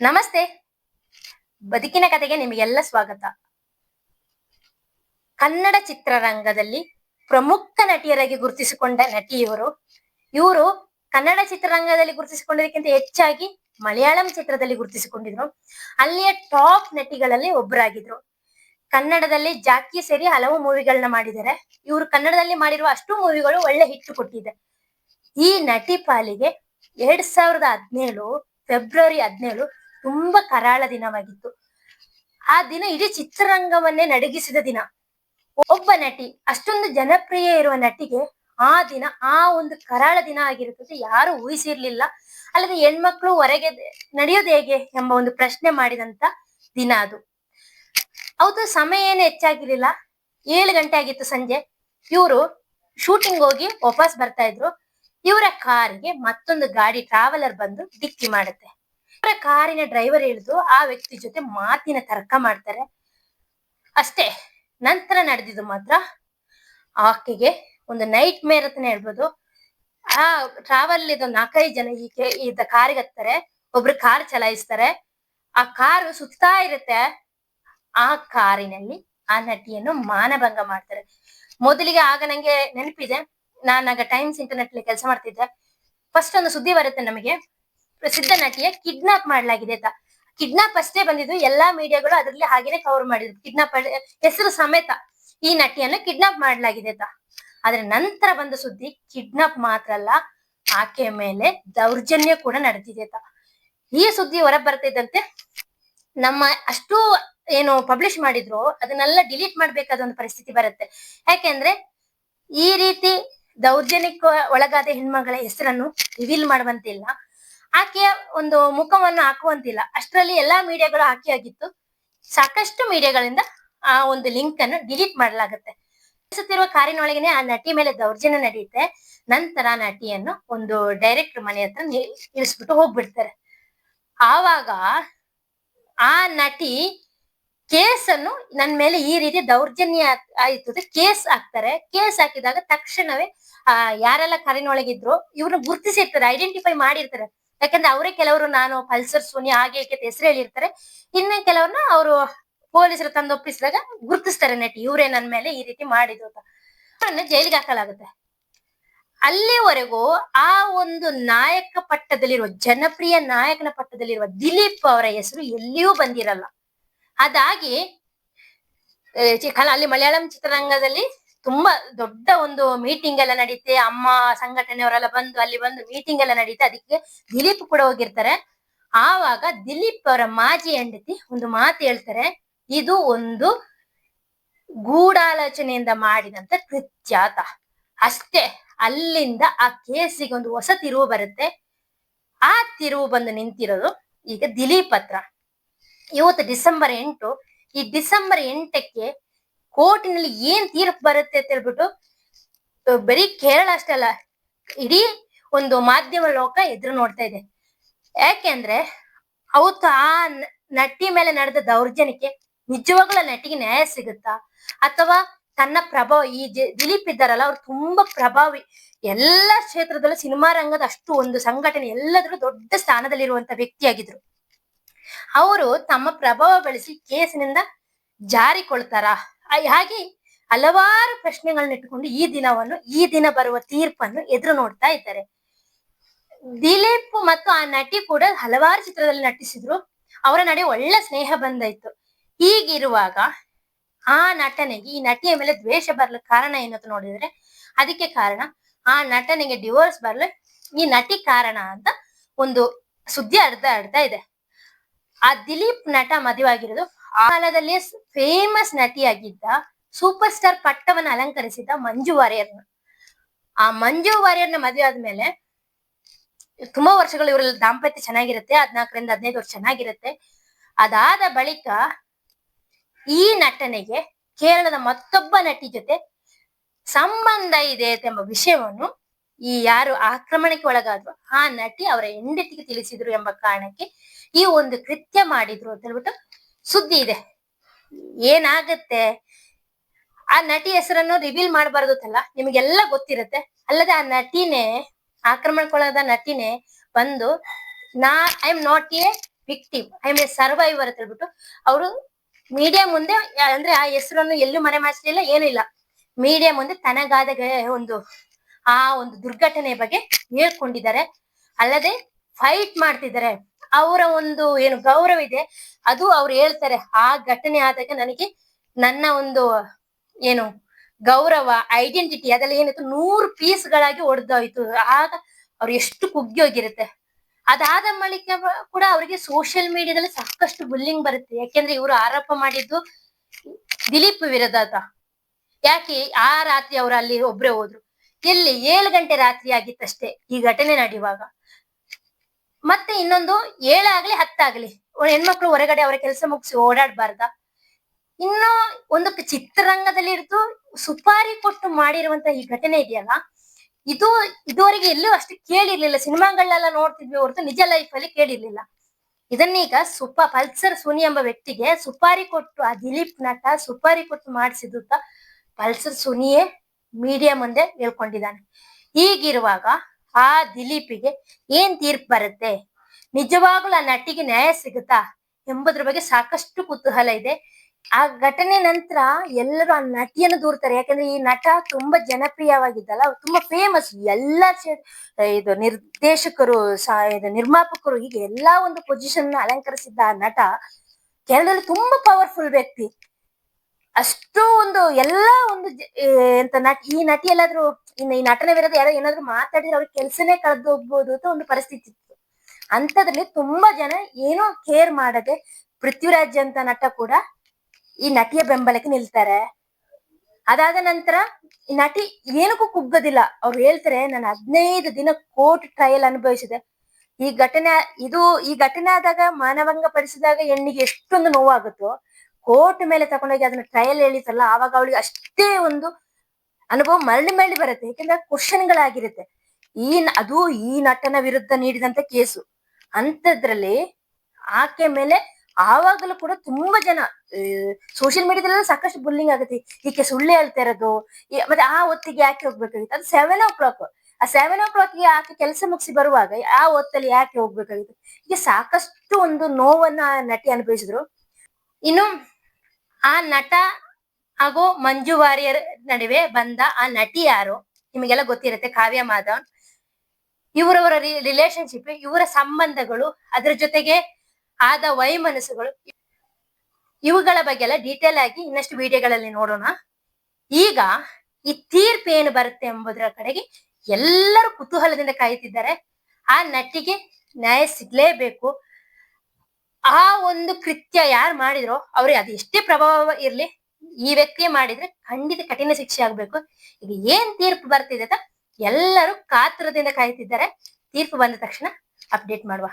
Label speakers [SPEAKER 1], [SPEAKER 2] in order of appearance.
[SPEAKER 1] ನಮಸ್ತೆ. ಬದುಕಿನ ಕತೆಗೆ ನಿಮಗೆಲ್ಲ ಸ್ವಾಗತ. ಕನ್ನಡ ಚಿತ್ರರಂಗದಲ್ಲಿ ಪ್ರಮುಖ ನಟಿಯರಾಗಿ ಗುರುತಿಸಿಕೊಂಡ ನಟಿ ಇವರು ಇವರು ಕನ್ನಡ ಚಿತ್ರರಂಗದಲ್ಲಿ ಗುರುತಿಸಿಕೊಂಡಿದ್ದಕ್ಕಿಂತ ಹೆಚ್ಚಾಗಿ ಮಲಯಾಳಂ ಚಿತ್ರದಲ್ಲಿ ಗುರುತಿಸಿಕೊಂಡಿದ್ರು. ಅಲ್ಲಿಯ ಟಾಪ್ ನಟಿಗಳಲ್ಲಿ ಒಬ್ಬರಾಗಿದ್ರು. ಕನ್ನಡದಲ್ಲಿ ಜಾಕಿ ಸೇರಿ ಹಲವು ಮೂವಿಗಳನ್ನ ಮಾಡಿದ್ದಾರೆ. ಇವರು ಕನ್ನಡದಲ್ಲಿ ಮಾಡಿರುವ ಅಷ್ಟು ಮೂವಿಗಳು ಒಳ್ಳೆ ಹಿಟ್ಟು ಕೊಟ್ಟಿದೆ. ಈ ನಟಿ ಪಾಲಿಗೆ ಎರಡ್ ಸಾವಿರದ ಹದಿನೇಳು, ಫೆಬ್ರವರಿ ಹದಿನೇಳು ತುಂಬಾ ಕರಾಳ ದಿನವಾಗಿತ್ತು. ಆ ದಿನ ಇಡೀ ಚಿತ್ರರಂಗವನ್ನೇ ನಡಗಿಸಿದ ದಿನ. ಒಬ್ಬ ನಟಿ, ಅಷ್ಟೊಂದು ಜನಪ್ರಿಯ ಇರುವ ನಟಿಗೆ ಆ ದಿನ, ಆ ಒಂದು ಕರಾಳ ದಿನ ಆಗಿರುತ್ತದೆ ಯಾರು ಊಹಿಸಿರ್ಲಿಲ್ಲ. ಅಲ್ಲದೆ ಹೆಣ್ಮಕ್ಳು ಹೊರಗೆ ನಡೆಯೋದು ಹೇಗೆ ಎಂಬ ಒಂದು ಪ್ರಶ್ನೆ ಮಾಡಿದಂತ ದಿನ ಅದು. ಹೌದು, ಸಮಯ ಏನು ಹೆಚ್ಚಾಗಿರ್ಲಿಲ್ಲ. ಏಳು ಗಂಟೆ ಆಗಿತ್ತು ಸಂಜೆ. ಇವರು ಶೂಟಿಂಗ್ ಹೋಗಿ ವಾಪಸ್ ಬರ್ತಾ ಇದ್ರು. ಇವರ ಕಾರಿಗೆ ಮತ್ತೊಂದು ಗಾಡಿ ಟ್ರಾವೆಲರ್ ಬಂದು ಡಿಕ್ಕಿ ಮಾಡುತ್ತೆ. ಇವರ ಕಾರಿನ ಡ್ರೈವರ್ ಇಳಿದು ಆ ವ್ಯಕ್ತಿ ಜೊತೆ ಮಾತಿನ ತರ್ಕ ಮಾಡ್ತಾರೆ. ಅಷ್ಟೇ, ನಂತರ ನಡೆದಿದ್ದು ಮಾತ್ರ ಆಕೆಗೆ ಒಂದು ನೈಟ್ ಮೇರ್ ಅಂತಾನೆ ಹೇಳ್ಬೋದು. ಆ ಟ್ರಾವೆಲ್ ಇದು ನಾಲ್ಕೈದು ಜನ ಈಕೆ ಇದ್ದ ಕಾರಿಗೆ ಹತ್ತಾರೆ, ಒಬ್ರು ಕಾರ್ ಚಲಾಯಿಸ್ತಾರೆ. ಆ ಕಾರು ಸುತ್ತಾ ಇರುತ್ತೆ. ಆ ಕಾರಿನಲ್ಲಿ ಆ ನಟಿಯನ್ನು ಮಾನಭಂಗ ಮಾಡ್ತಾರೆ. ಮೊದಲಿಗೆ ಆಗ ನಂಗೆ ನೆನಪಿದೆ ನಾನಾಗ ಟೈಮ್ಸ್ ಇಂಟರ್ನೆಟ್ ಅಲ್ಲಿ ಕೆಲಸ ಮಾಡ್ತಿದ್ದೆ. ಫಸ್ಟ್ ಒಂದು ಸುದ್ದಿ ಬರುತ್ತೆ ನಮಗೆ. ಪ್ರಸಿದ್ಧ ನಟಿಯ ಕಿಡ್ನಾಪ್ ಮಾಡಲಾಗಿದೆ ಅಂತ. ಕಿಡ್ನಾಪ್ ಅಷ್ಟೇ ಬಂದಿದ್ದು, ಎಲ್ಲಾ ಮೀಡಿಯಾಗಳು ಅದರಲ್ಲಿ ಹಾಗೇನೆ ಕವರ್ ಮಾಡಿದ್ರು. ಕಿಡ್ನಾಪ್ ಹೆಸರು ಸಮೇತ ಈ ನಟಿಯನ್ನು ಕಿಡ್ನಾಪ್ ಮಾಡಲಾಗಿದೆ ಅಂತ. ಆದ್ರೆ ನಂತರ ಬಂದ ಸುದ್ದಿ, ಕಿಡ್ನಾಪ್ ಮಾತ್ರ ಅಲ್ಲ, ಆಕೆ ಮೇಲೆ ದೌರ್ಜನ್ಯ ಕೂಡ ನಡೆದಿದೆ ಅಂತ. ಈ ಸುದ್ದಿ ಹೊರ ಬರ್ತಿದ್ದಂತೆ, ನಮ್ಮ ಅಷ್ಟು ಏನು ಪಬ್ಲಿಷ್ ಮಾಡಿದ್ರು, ಅದನ್ನೆಲ್ಲ ಡಿಲೀಟ್ ಮಾಡ್ಬೇಕಾದ ಒಂದು ಪರಿಸ್ಥಿತಿ ಬರುತ್ತೆ. ಯಾಕೆಂದ್ರೆ, ಈ ರೀತಿ ದೌರ್ಜನ್ಯಕ್ಕೆ ಒಳಗಾದ ಹೆಣ್ಮಗಳ ಹೆಸರನ್ನು ರಿವೀಲ್ ಮಾಡುವಂತಿಲ್ಲ. ಆಕೆಯ ಒಂದು ಮುಖವನ್ನು ಹಾಕುವಂತಿಲ್ಲ. ಅಷ್ಟರಲ್ಲಿ ಎಲ್ಲಾ ಮೀಡಿಯಾಗಳು ಹಾಕಿ ಆಗಿತ್ತು. ಸಾಕಷ್ಟು ಮೀಡಿಯಾಗಳಿಂದ ಆ ಒಂದು ಲಿಂಕ್ ಅನ್ನು ಡಿಲೀಟ್ ಮಾಡಲಾಗುತ್ತೆ. ಸುತ್ತಿರುವ ಕಾರಿನೊಳಗನೆ ಆ ನಟಿ ಮೇಲೆ ದೌರ್ಜನ್ಯ ನಡೆಯುತ್ತೆ ನಂತರ ನಟಿಯನ್ನು ಒಂದು ಡೈರೆಕ್ಟರ್ ಮನೆ ಹತ್ರ ಇಳಿಸ್ಬಿಟ್ಟು ಹೋಗ್ಬಿಡ್ತಾರೆ. ಆವಾಗ ಆ ನಟಿ ಕೇಸನ್ನು ನನ್ನ ಮೇಲೆ ಈ ರೀತಿ ದೌರ್ಜನ್ಯ ಆಯ್ತು ಕೇಸ್ ಹಾಕ್ತಾರೆ. ಕೇಸ್ ಹಾಕಿದಾಗ ತಕ್ಷಣವೇ ಆ ಯಾರೆಲ್ಲ ಕಾರಿನೊಳಗಿದ್ರು ಇವ್ರನ್ನ ಗುರ್ತಿಸಿರ್ತಾರೆ ಐಡೆಂಟಿಫೈ ಮಾಡಿರ್ತಾರೆ. ಯಾಕಂದ್ರೆ ಅವರೇ ಕೆಲವರು ನಾನು, ಪಲ್ಸರ್ ಸೋನಿ ಹಾಗೆ ಹೀಗೆ ಹೆಸರು ಹೇಳಿರ್ತಾರೆ. ಇನ್ನ ಕೆಲವ್ರನ್ನ ಅವರು ಪೊಲೀಸರು ತಂದು ಒಪ್ಪಿಸಿದಾಗ ಗುರ್ತಿಸ್ತಾರೆ ನಟಿ, ಇವರೇ ನನ್ನ ಮೇಲೆ ಈ ರೀತಿ ಮಾಡಿದ್ರು ಅಂತ. ಜೈಲಿಗೆ ಹಾಕಲಾಗುತ್ತೆ. ಅಲ್ಲಿವರೆಗೂ ಆ ಒಂದು ನಾಯಕ ಪಟ್ಟದಲ್ಲಿರುವ, ಜನಪ್ರಿಯ ನಾಯಕನ ಪಟ್ಟದಲ್ಲಿರುವ ದಿಲೀಪ್ ಅವರ ಹೆಸರು ಎಲ್ಲಿಯೂ ಬಂದಿರಲ್ಲ. ಅದಾಗಿ ಅಲ್ಲಿ ಮಲಯಾಳಂ ಚಿತ್ರರಂಗದಲ್ಲಿ ತುಂಬಾ ದೊಡ್ಡ ಒಂದು ಮೀಟಿಂಗ್ ಎಲ್ಲ ನಡೀತೆ. ಅಮ್ಮ ಸಂಘಟನೆಯವರೆಲ್ಲ ಬಂದು ಅಲ್ಲಿ ಬಂದು ಮೀಟಿಂಗ್ ಎಲ್ಲ ನಡೀತೆ. ಅದಕ್ಕೆ ದಿಲೀಪ್ ಕೂಡ ಹೋಗಿರ್ತಾರೆ. ಆವಾಗ ದಿಲೀಪ್ ಅವರ ಮಾಜಿ ಹೆಂಡತಿ ಒಂದು ಮಾತು ಹೇಳ್ತಾರೆ. ಇದು ಒಂದು ಗೂಢಾಲೋಚನೆಯಿಂದ ಮಾಡಿದಂತ ಕೃತ್ಯಾತ ಅಷ್ಟೇ, ಅಲ್ಲಿಂದ ಆ ಕೇಸಿಗೆ ಒಂದು ಹೊಸ ತಿರುವು ಬರುತ್ತೆ. ಆ ತಿರುವು ಬಂದು ನಿಂತಿರೋದು ಈಗ ದಿಲೀಪ್ ಹತ್ರ. ಇವತ್ತು ಡಿಸೆಂಬರ್ ಎಂಟು, ಈ ಡಿಸೆಂಬರ್ ಎಂಟಕ್ಕೆ ಕೋರ್ಟಿನಲ್ಲಿ ಏನ್ ತೀರ್ಪು ಬರುತ್ತೆ ಅಂತ ಹೇಳ್ಬಿಟ್ಟು ಬರೀ ಕೇರಳ ಅಷ್ಟೇ ಅಲ್ಲ, ಇಡೀ ಒಂದು ಮಾಧ್ಯಮ ಲೋಕ ಎದುರು ನೋಡ್ತಾ ಇದೆ. ಯಾಕೆಂದ್ರೆ ಅವತ್ತು ಆ ನಟಿ ಮೇಲೆ ನಡೆದ ದೌರ್ಜನ್ಯಕ್ಕೆ ನಿಜವಾಗ್ಲೂ ನಟಿಗೆ ನ್ಯಾಯ ಸಿಗುತ್ತಾ? ಅಥವಾ ತನ್ನ ಪ್ರಭಾವ, ಈ ದಿಲೀಪ್ ಇದ್ದಾರಲ್ಲ, ಅವ್ರು ತುಂಬಾ ಪ್ರಭಾವಿ. ಎಲ್ಲ ಕ್ಷೇತ್ರದಲ್ಲೂ ಸಿನಿಮಾ ರಂಗದ ಅಷ್ಟು ಒಂದು ಸಂಘಟನೆ ಎಲ್ಲದರಲ್ಲೂ ದೊಡ್ಡ ಸ್ಥಾನದಲ್ಲಿರುವಂತ ವ್ಯಕ್ತಿಯಾಗಿದ್ರು. ಅವರು ತಮ್ಮ ಪ್ರಭಾವ ಬಳಸಿ ಕೇಸಿನಿಂದ ಜಾರಿಕೊಳ್ತಾರ? ಹಾಗೆ ಹಲವಾರು ಪ್ರಶ್ನೆಗಳನ್ನ ಇಟ್ಟುಕೊಂಡು ಈ ದಿನವನ್ನು, ಈ ದಿನ ಬರುವ ತೀರ್ಪನ್ನು ಎದುರು ನೋಡ್ತಾ ಇದ್ದಾರೆ. ದಿಲೀಪ್ ಮತ್ತು ಆ ನಟಿ ಕೂಡ ಹಲವಾರು ಚಿತ್ರದಲ್ಲಿ ನಟಿಸಿದ್ರು. ಅವರ ನಡೆ ಒಳ್ಳೆ ಸ್ನೇಹ ಬಂದಾಯ್ತು. ಹೀಗಿರುವಾಗ ಆ ನಟನೆಗೆ, ಈ ನಟಿಯ ಮೇಲೆ ದ್ವೇಷ ಬರ್ಲಿಕ್ಕೆ ಕಾರಣ ಏನಂತ ನೋಡಿದ್ರೆ, ಅದಕ್ಕೆ ಕಾರಣ ಆ ನಟನೆಗೆ ಡಿವೋರ್ಸ್ ಬರ್ಲಿ, ಈ ನಟಿ ಕಾರಣ ಅಂತ ಒಂದು ಸುದ್ದಿ ಅರ್ಧ ಅರ್ಧ ಇದೆ. ಆ ದಿಲೀಪ್ ನಟ ಮದುವಾಗಿರೋದು ಆ ಕಾಲದಲ್ಲಿ ಫೇಮಸ್ ನಟಿಯಾಗಿದ್ದ ಸೂಪರ್ ಸ್ಟಾರ್ ಪಟ್ಟವನ್ನು ಅಲಂಕರಿಸಿದ್ದ ಮಂಜು ವಾರಿಯರ್ನ ಆ ಮಂಜು ವಾರಿಯರ್ನ ಮದುವೆ ಆದ್ಮೇಲೆ ತುಂಬಾ ವರ್ಷಗಳು ಇವರಲ್ಲಿ ದಾಂಪತ್ಯ ಚೆನ್ನಾಗಿರುತ್ತೆ, ಹದ್ನಾಲ್ಕರಿಂದ ಹದಿನೈದು ವರ್ಷ ಚೆನ್ನಾಗಿರುತ್ತೆ. ಅದಾದ ಬಳಿಕ ಈ ನಟನೆಗೆ ಕೇರಳದ ಮತ್ತೊಬ್ಬ ನಟಿ ಜೊತೆ ಸಂಬಂಧ ಇದೆ ಎಂಬ ವಿಷಯವನ್ನು ಈ ಯಾರು ಆಕ್ರಮಣಕ್ಕೆ ಒಳಗಾದ್ರು ಆ ನಟಿ ಅವರ ಹೆಂಡತಿಗೆ ತಿಳಿಸಿದ್ರು ಎಂಬ ಕಾರಣಕ್ಕೆ ಈ ಒಂದು ಕೃತ್ಯ ಮಾಡಿದ್ರು ಅಂತ ಹೇಳ್ಬಿಟ್ಟು ಸುದ್ದಿ ಇದೆ. ಏನಾಗತ್ತೆ? ಆ ನಟಿ ಹೆಸರನ್ನು ರಿವೀಲ್ ಮಾಡಬಾರ್ದು ಅಂತಲ್ಲ? ನಿಮಗೆಲ್ಲ ಗೊತ್ತಿರುತ್ತೆ. ಅಲ್ಲದೆ ಆ ನಟಿನೇ, ಆಕ್ರಮಣಕ್ಕೊಳಗಾದ ನಟಿನೇ ಬಂದು, ನಾ I am not a victim I a survivor ಅಂತ ಹೇಳ್ಬಿಟ್ಟು ಅವರು ಮೀಡಿಯಾ ಮುಂದೆ, ಅಂದ್ರೆ ಆ ಹೆಸರನ್ನು ಎಲ್ಲೂ ಮನೆ ಮಾಡಿಸ್ಲಿಲ್ಲ, ಏನೂ ಇಲ್ಲ. ಮೀಡಿಯಾ ಮುಂದೆ ತನಗಾದ ಒಂದು, ಆ ಒಂದು ದುರ್ಘಟನೆ ಬಗ್ಗೆ ಹೇಳ್ಕೊಂಡಿದ್ದಾರೆ. ಅಲ್ಲದೆ ಫೈಟ್ ಮಾಡ್ತಿದ್ದಾರೆ. ಅವರ ಒಂದು ಏನು ಗೌರವ ಇದೆ, ಅದು ಅವ್ರು ಹೇಳ್ತಾರೆ. ಆ ಘಟನೆ ಆದಾಗ ನನಗೆ ನನ್ನ ಒಂದು ಏನು ಗೌರವ ಐಡೆಂಟಿಟಿ ಅದೆಲ್ಲ ಏನಿತ್ತು? ನೂರು ಪೀಸ್ ಗಳಾಗಿ ಒಡೆದೋಯ್ತು. ಆಗ ಅವ್ರು ಎಷ್ಟು ಕುಗ್ಗಿ ಹೋಗಿರುತ್ತೆ. ಅದಾದ ಬಳಿಕ ಕೂಡ ಅವರಿಗೆ ಸೋಷಿಯಲ್ ಮೀಡಿಯಾದಲ್ಲಿ ಸಾಕಷ್ಟು ಬುಲ್ಲಿಂಗ್ ಬರುತ್ತೆ. ಯಾಕೆಂದ್ರೆ ಇವರು ಆರೋಪ ಮಾಡಿದ್ದು ದಿಲೀಪ್ ವಿರದಾತ ಯಾಕೆ? ಆ ರಾತ್ರಿ ಅವರು ಅಲ್ಲಿ ಒಬ್ರೇ ಹೋದ್ರು. ಎಲ್ಲಿ? ಏಳು ಗಂಟೆ ರಾತ್ರಿ ಆಗಿತ್ತಷ್ಟೇ ಈ ಘಟನೆ ನಡೆಯುವಾಗ. ಇನ್ನೊಂದು ಏಳಾಗ್ಲಿ, ಹತ್ತಾಗ್ಲಿ. ಹೆಣ್ಮಕ್ಳು ಹೊರಗಡೆ ಅವರ ಕೆಲಸ ಮುಗಿಸಿ ಓಡಾಡ್ಬಾರ್ದ. ಇನ್ನು ಒಂದು ಚಿತ್ರರಂಗದಲ್ಲಿ ಇರ್ತು ಸುಪಾರಿ ಕೊಟ್ಟು ಮಾಡಿರುವಂತ ಈ ಘಟನೆ ಇದೆಯಲ್ಲ, ಇದು ಇದುವರೆಗೆ ಎಲ್ಲೂ ಅಷ್ಟು ಕೇಳಿರ್ಲಿಲ್ಲ. ಸಿನಿಮಾಗಳನ್ನೆಲ್ಲ ನೋಡ್ತಿದ್ವಿ ಹೊರತು ನಿಜ ಲೈಫ್ ಅಲ್ಲಿ ಕೇಳಿರ್ಲಿಲ್ಲ. ಇದನ್ನೀಗ ಸುಪ, ಪಲ್ಸರ್ ಸುನಿ ಎಂಬ ವ್ಯಕ್ತಿಗೆ ಸುಪಾರಿ ಕೊಟ್ಟು, ಆ ದಿಲೀಪ್ ನಟ ಸುಪಾರಿ ಕೊಟ್ಟು ಮಾಡಿಸಿದ್ದು ಪಲ್ಸರ್ ಸುನಿಯೇ ಮೀಡಿಯಾ ಮುಂದೆ ಹೇಳ್ಕೊಂಡಿದ್ದಾನೆ. ಹೀಗಿರುವಾಗ ಆ ದಿಲೀಪಿಗೆ ಏನ್ ತೀರ್ಪು ಬರುತ್ತೆ? ನಿಜವಾಗ್ಲೂ ಆ ನಟಿಗೆ ನ್ಯಾಯ ಸಿಗುತ್ತಾ ಎಂಬುದ್ರ ಬಗ್ಗೆ ಸಾಕಷ್ಟು ಕುತೂಹಲ ಇದೆ. ಆ ಘಟನೆ ನಂತರ ಎಲ್ಲರೂ ಆ ನಟಿಯನ್ನು ದೂರ್ತಾರೆ. ಯಾಕಂದ್ರೆ ಈ ನಟ ತುಂಬಾ ಜನಪ್ರಿಯವಾಗಿದ್ದಲ್ಲ. ತುಂಬಾ ಫೇಮಸ್ ಎಲ್ಲ ಇದು ನಿರ್ದೇಶಕರು ಇದು ನಿರ್ಮಾಪಕರು ಹೀಗೆ ಎಲ್ಲಾ ಒಂದು ಪೊಸಿಷನ್ ಅಲಂಕರಿಸಿದ್ದ ಆ ನಟ ಕೇರಳದಲ್ಲಿ ತುಂಬಾ ಪವರ್ಫುಲ್ ವ್ಯಕ್ತಿ. ಅಷ್ಟು ಒಂದು ಎಲ್ಲಾ ಒಂದು ಎಂತ ನಟ, ಈ ನಟಿ ಎಲ್ಲಾದ್ರೂ ಈ ನಟನೆ ವಿರುದ್ಧ ಯಾರೋ ಏನಾದ್ರು ಮಾತಾಡಿದ್ರೆ ಅವ್ರಿಗೆ ಕೆಲ್ಸನೇ ಕಳೆದು ಅಂತ ಒಂದು ಪರಿಸ್ಥಿತಿ. ಅಂತದ್ರಲ್ಲಿ ತುಂಬಾ ಜನ ಏನೋ ಕೇರ್ ಮಾಡದೆ ಪೃಥ್ವಿರಾಜ್ ಅಂತ ನಟ ಕೂಡ ಈ ನಟಿಯ ಬೆಂಬಲಕ್ಕೆ ನಿಲ್ತಾರೆ. ಅದಾದ ನಂತರ ನಟಿ ಏನಕ್ಕೂ ಕುಗ್ಗೋದಿಲ್ಲ. ಅವ್ರು ಹೇಳ್ತಾರೆ, ನಾನು ಹದಿನೈದು ದಿನ ಕೋರ್ಟ್ ಟ್ರಯಲ್ ಅನುಭವಿಸಿದೆ. ಈ ಘಟನೆ, ಇದು ಈ ಘಟನೆ ಆದಾಗ ಮಾನವಂಗ ಪಡಿಸಿದಾಗ ಹೆಣ್ಣಿಗೆ ಎಷ್ಟೊಂದು ನೋವಾಗುತ್ತೋ, ಕೋರ್ಟ್ ಮೇಲೆ ತಗೊಂಡೋಗಿ ಅದನ್ನ ಟ್ರಯಲ್ ಹೇಳಿತಲ್ಲ ಆವಾಗ ಅವಳಿಗೆ ಅಷ್ಟೇ ಒಂದು ಅನುಭವ ಮರಳಿ ಮರಳಿ ಬರುತ್ತೆ. ಯಾಕಂದ್ರೆ ಕ್ವಶನ್ಗಳಾಗಿರುತ್ತೆ ಈ ಅದು ಈ ನಟನ ವಿರುದ್ಧ ನೀಡಿದಂತ ಕೇಸು. ಅಂತದ್ರಲ್ಲಿ ಆಕೆ ಮೇಲೆ ಆವಾಗಲೂ ಕೂಡ ತುಂಬಾ ಜನ ಸೋಷಿಯಲ್ ಮೀಡಿಯಾದಲ್ಲಿ ಸಾಕಷ್ಟು ಬುಲ್ಲಿಂಗ್ ಆಗುತ್ತೆ. ಈಕೆ ಸುಳ್ಳೆ ಹೇಳ್ತಾ ಇರೋದು. ಮತ್ತೆ ಆ ಹೊತ್ತಿಗೆ ಯಾಕೆ ಹೋಗ್ಬೇಕಾಗಿತ್ತು? ಅದು ಸೆವೆನ್ ಓ ಕ್ಲಾಕ್ ಆ ಸೆವೆನ್ ಓ ಕ್ಲಾಕ್ಗೆ ಆಕೆ ಕೆಲಸ ಮುಗಿಸಿ ಬರುವಾಗ ಆ ಹೊತ್ತಲ್ಲಿ ಯಾಕೆ ಹೋಗ್ಬೇಕಾಗಿತ್ತು? ಈಗ ಸಾಕಷ್ಟು ಒಂದು ನೋವನ್ನ ಆ ನಟಿ ಅನುಭವಿಸಿದ್ರು. ಇನ್ನು ಆ ನಟ ಹಾಗೂ ಮಂಜು ವಾರಿಯರ್ ನಡುವೆ ಬಂದ ಆ ನಟಿ ಯಾರು? ನಿಮಗೆಲ್ಲ ಗೊತ್ತಿರುತ್ತೆ, ಕಾವ್ಯ ಮಾಧವ್ ಇವರವರ ರಿಲೇಶನ್ಶಿಪ್ ಇವರ ಸಂಬಂಧಗಳು, ಅದರ ಜೊತೆಗೆ ಆದ ವೈಮನಸ್ಸುಗಳು. ಇವುಗಳ ಬಗ್ಗೆ ಎಲ್ಲ ಡೀಟೇಲ್ ಆಗಿ ಇನ್ನಷ್ಟು ವಿಡಿಯೋಗಳಲ್ಲಿ ನೋಡೋಣ. ಈಗ ಈ ತೀರ್ಪು ಏನು ಬರುತ್ತೆ ಎಂಬುದರ ಕಡೆಗೆ ಎಲ್ಲರೂ ಕುತೂಹಲದಿಂದ ಕಾಯುತ್ತಿದ್ದಾರೆ. ಆ ನಟಿಗೆ ನ್ಯಾಯ ಸಿಗ್ಲೇಬೇಕು. ಆ ಒಂದು ಕೃತ್ಯ ಯಾರು ಮಾಡಿದ್ರೋ ಅವ್ರಿಗೆ ಅದು ಎಷ್ಟೇ ಪ್ರಭಾವ ಇರ್ಲಿ, ಈ ವ್ಯಕ್ತಿ ಮಾಡಿದ್ರೆ ಖಂಡಿತ ಕಠಿಣ ಶಿಕ್ಷೆ ಆಗ್ಬೇಕು. ಈಗ ಏನ್ ತೀರ್ಪು ಬರ್ತಿದೆ ಅಂತ ಎಲ್ಲರೂ ಕಾತುರದಿಂದ ಕಾಯ್ತಿದ್ದಾರೆ ತೀರ್ಪು ಬಂದ ತಕ್ಷಣ ಅಪ್ಡೇಟ್ ಮಾಡುವ.